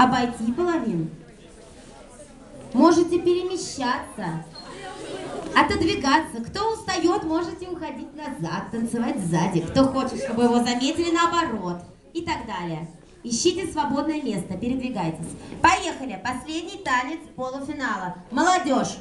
Обойти половину. Можете перемещаться, отодвигаться. Кто устает, можете уходить назад, танцевать сзади. Кто хочет, чтобы его заметили, наоборот. И так далее. Ищите свободное место, передвигайтесь. Поехали. Последний танец полуфинала. Молодежь.